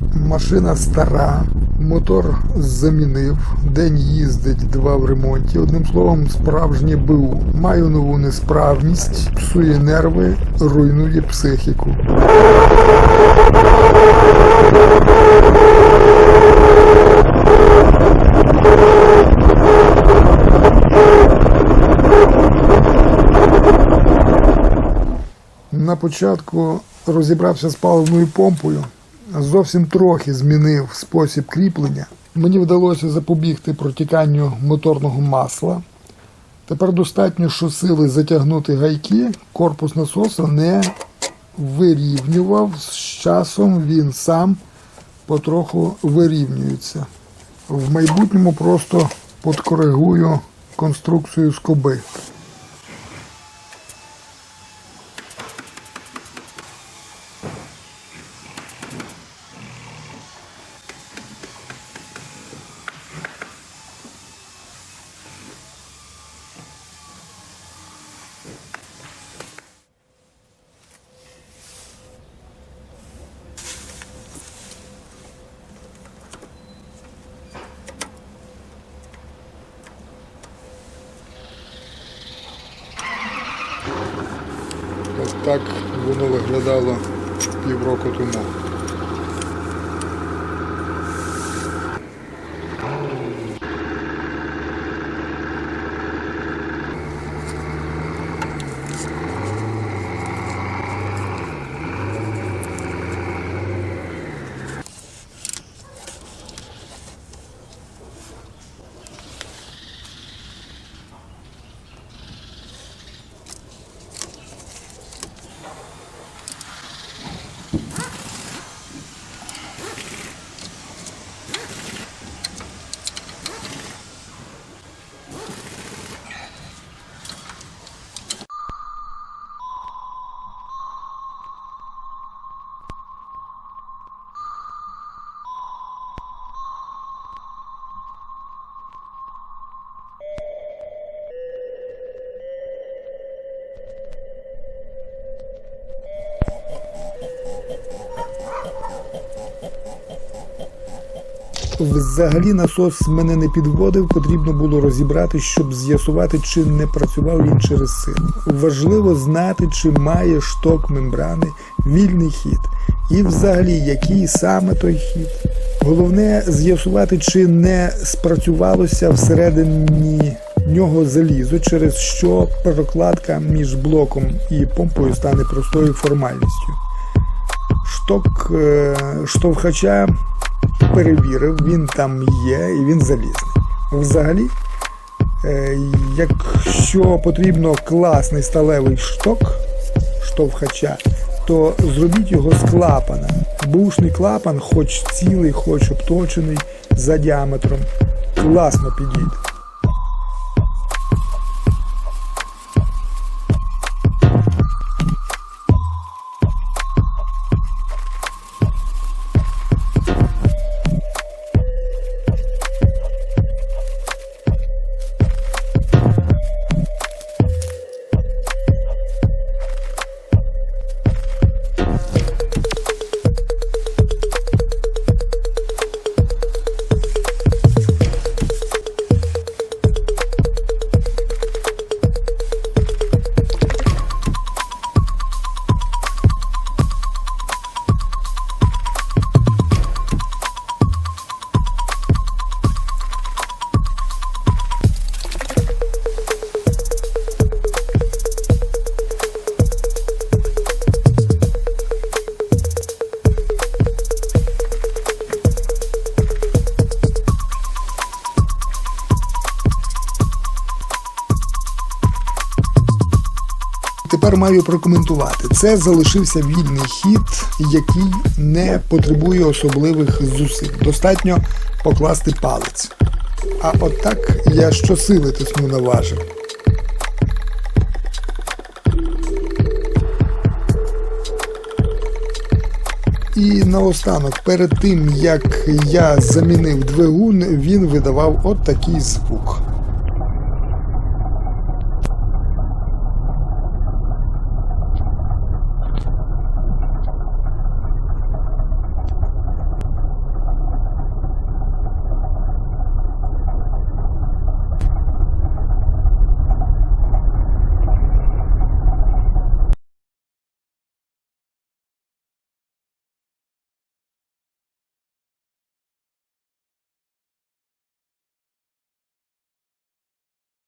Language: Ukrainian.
Машина стара, мотор замінив, день їздить, два в ремонті. Одним словом, справжнє БУ. Маю нову несправність, псує нерви, руйнує психіку. На початку розібрався з паливною помпою, зовсім трохи змінив спосіб кріплення. Мені вдалося запобігти протіканню моторного масла. Тепер достатньо щосили затягнути гайки, корпус насоса не вирівнював. З часом він сам потроху вирівнюється. В майбутньому просто подкоригую конструкцію скоби. Так воно виглядало півроку тому. Взагалі насос мене не підводив, потрібно було розібрати, щоб з'ясувати, чи не працював він через силу. Важливо знати, чи має шток мембрани вільний хід, і взагалі який саме той хід. Головне з'ясувати, чи не спрацювалося всередині нього залізо, через що прокладка між блоком і помпою стане простою формальністю. Шток е, штовхача перевірив, він там є і він залізний. Взагалі, е, якщо потрібно класний сталевий шток штовхача, то зробіть його з клапана. Бушний клапан, хоч цілий, хоч обточений за діаметром, класно підійде. Тепер маю прокоментувати. Це залишився вільний хід, який не потребує особливих зусиль. Достатньо покласти палець. А от я щосили тисну на важель. І наостанок, перед тим як я замінив двигун, він видавав от такий звук.